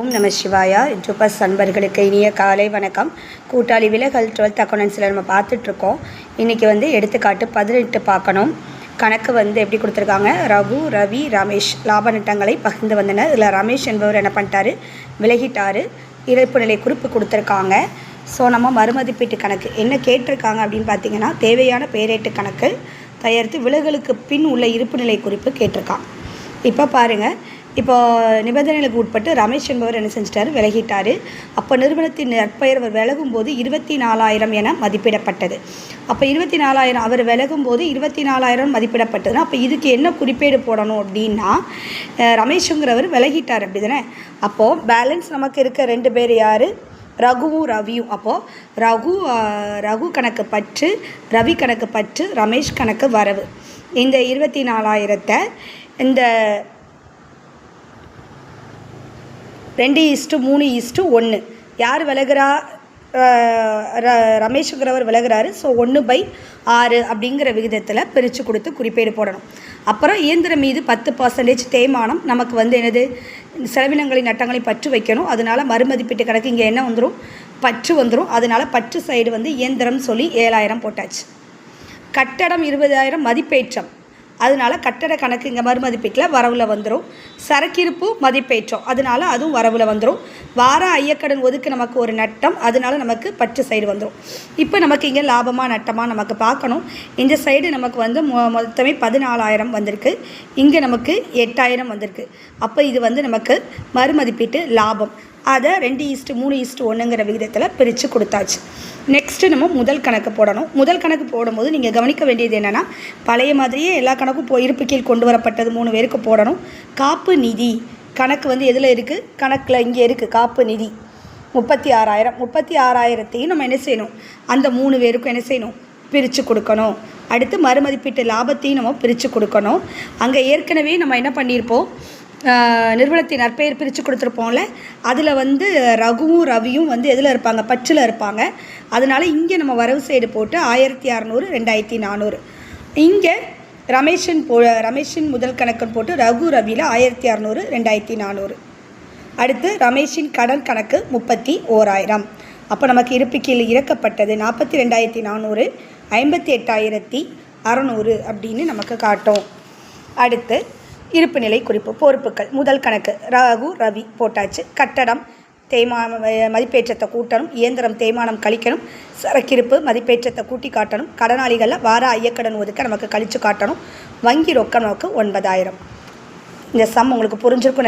ஓம் நம சிவாயா ஜூபஸ் அன்பர்களுக்கு இனிய காலை வணக்கம். கூட்டாளி விலகல் டுவெல்த் அக்கௌண்டன்ஸில் நம்ம பார்த்துட்ருக்கோம். இன்றைக்கி வந்து எடுத்துக்காட்டு பதினெட்டு பார்க்கணும். கணக்கு வந்து எப்படி கொடுத்துருக்காங்க? ரகு ரவி ரமேஷ் லாப நட்டங்களை பகிர்ந்து வந்தனர். இதில் ரமேஷ் என்பவர் என்ன பண்ணிட்டாரு? விலகிட்டார். இழப்பு நிலை குறிப்பு கொடுத்துருக்காங்க. ஸோ நம்ம மறுமதிப்பீட்டு கணக்கு. என்ன கேட்டிருக்காங்க அப்படின்னு பார்த்தீங்கன்னா தேவையான பேரேட்டு கணக்கு தயாரித்து விலகலுக்கு பின் உள்ள இருப்பு நிலை குறிப்பு கேட்டிருக்கான். இப்போ பாருங்கள் இப்போ நிபந்தனைகளுக்கு உட்பட்டு ரமேஷ் என்பவர் என்ன செஞ்சிட்டாரு? விலகிட்டார். அப்போ நிறுவனத்தின் நற்பெயர் அவர் விலகும் போது இருபத்தி நாலாயிரம் என மதிப்பிடப்பட்டது. அப்போ இருபத்தி நாலாயிரம் அவர் விலகும் போது இருபத்தி நாலாயிரம் மதிப்பிடப்பட்டதுன்னா அப்போ இதுக்கு என்ன குறிப்பேடு போடணும் அப்படின்னா ரமேஷுங்கிறவர் விலகிட்டார் அப்படி தானே அப்போது பேலன்ஸ் நமக்கு இருக்க ரெண்டு பேர் யார்? ரகுவும் ரவியும் அப்போது ரகு ரகு கணக்கு பற்று ரவி கணக்கு பற்று ரமேஷ் கணக்கு வரவு. இந்த இருபத்தி நாலாயிரத்தை இந்த ரெண்டு ஈஸ்ட்டு மூணு ஈஸ்ட்டு ஒன்று யார் விலகுறா ர- ரமேஷுங்கிறவர் விலகுறாரு. ஸோ ஒன்று பை ஆறு அப்படிங்கிற விகிதத்தில் பிரித்து கொடுத்து குறிப்பேடு போடணும். அப்புறம் இயந்திரம் மீது பத்து பர்சன்டேஜ் தேய்மானம் நமக்கு வந்து என்னது? செலவினங்களின் நட்டங்களை பற்று வைக்கணும். அதனால மறுமதிப்பீட்டு கணக்கு இங்கே என்ன வந்துடும் பற்று வந்துடும் அதனால் பற்று சைடு வந்து இயந்திரம் சொல்லி ஏழாயிரம் போட்டாச்சு. கட்டடம் இருபதாயிரம் மதிப்பேற்றம். அதனால கட்டட கணக்கு இங்கே மறுமதிப்பீட்டில் வரவில் வந்துடும் சரக்கிருப்பு மதிப்பேற்றம் அதனால அதுவும் வரவில் வந்துடும் வார ஐயக்கடன் ஒதுக்கு நமக்கு ஒரு நட்டம் அதனால நமக்கு பற்று சைடு வந்துடும் இப்போ நமக்கு இங்கே லாபமாக நட்டமாக நமக்கு பார்க்கணும். இந்த சைடு நமக்கு வந்து மொ மொத்தமே பதினாலாயிரம் வந்திருக்கு. இங்கே நமக்கு எட்டாயிரம் வந்திருக்கு. அப்போ இது வந்து நமக்கு மறுமதிப்பீட்டு லாபம். அதை ரெண்டு ஈஸ்ட்டு மூணு ஈஸ்ட்டு ஒன்றுங்கிற விகிதத்தில் பிரித்து கொடுத்தாச்சு. நெக்ஸ்ட்டு நம்ம முதல் கணக்கு போடணும். முதல் கணக்கு போடும்போது நீங்கள் கவனிக்க வேண்டியது என்னென்னா பழைய மாதிரியே எல்லா கணக்கும் போ இருப்பு கீழ் கொண்டு வரப்பட்டது மூணு பேருக்கு போடணும். காப்பு நிதி. கணக்கு வந்து எதில் இருக்குது கணக்கில் இங்கே இருக்குது காப்பு நிதி. முப்பத்தி ஆறாயிரம். முப்பத்தி ஆறாயிரத்தையும் நம்ம என்ன செய்யணும்? அந்த மூணு பேருக்கும் என்ன செய்யணும்? பிரித்து கொடுக்கணும். அடுத்து மறுமதிப்பீட்டு லாபத்தையும் நம்ம பிரித்து கொடுக்கணும். அங்கே ஏற்கனவே நம்ம என்ன பண்ணியிருப்போம்? நிறுவனத்தின் நற்பெயர் பிரித்து கொடுத்துருப்போம்ல அதில் வந்து ரகுவும் ரவியும் வந்து எதில் இருப்பாங்க? பச்சில் இருப்பாங்க. அதனால் இங்கே நம்ம வரவு சைடு போட்டு ஆயிரத்தி அறநூறு ரெண்டாயிரத்தி நானூறு. இங்கே ரமேஷன் போ ரமேஷின் முதல் கணக்குன்னு போட்டு ரகு ரவியில் ஆயிரத்தி அறநூறு ரெண்டாயிரத்தி நானூறு. அடுத்து ரமேஷின் கடன் கணக்கு முப்பத்தி ஓராயிரம். அப்போ நமக்கு இருப்புக்கீழ் இறக்கப்பட்டது நாற்பத்தி ரெண்டாயிரத்தி நானூறு ஐம்பத்தி எட்டாயிரத்தி அறநூறு அப்படின்னு நமக்கு காட்டும். அடுத்து இருப்பு நிலை குறிப்பு பொறுப்புகள். முதல் கணக்கு ராகு ரவி போட்டாச்சு. கட்டடம் தேய்மான மதிப்பேற்றத்தை கூட்டணும். இயந்திரம் தேய்மானம் கழிக்கணும். சரக்கிருப்பு மதிப்பேற்றத்தை கூட்டி காட்டணும். கடனாளிகளில் வார ஐயக்கடன் ஒதுக்க நமக்கு கழித்து காட்டணும். வங்கி ரொக்கம் நமக்கு ஒன்பதாயிரம். இந்த சம் உங்களுக்கு புரிஞ்சிருக்கும்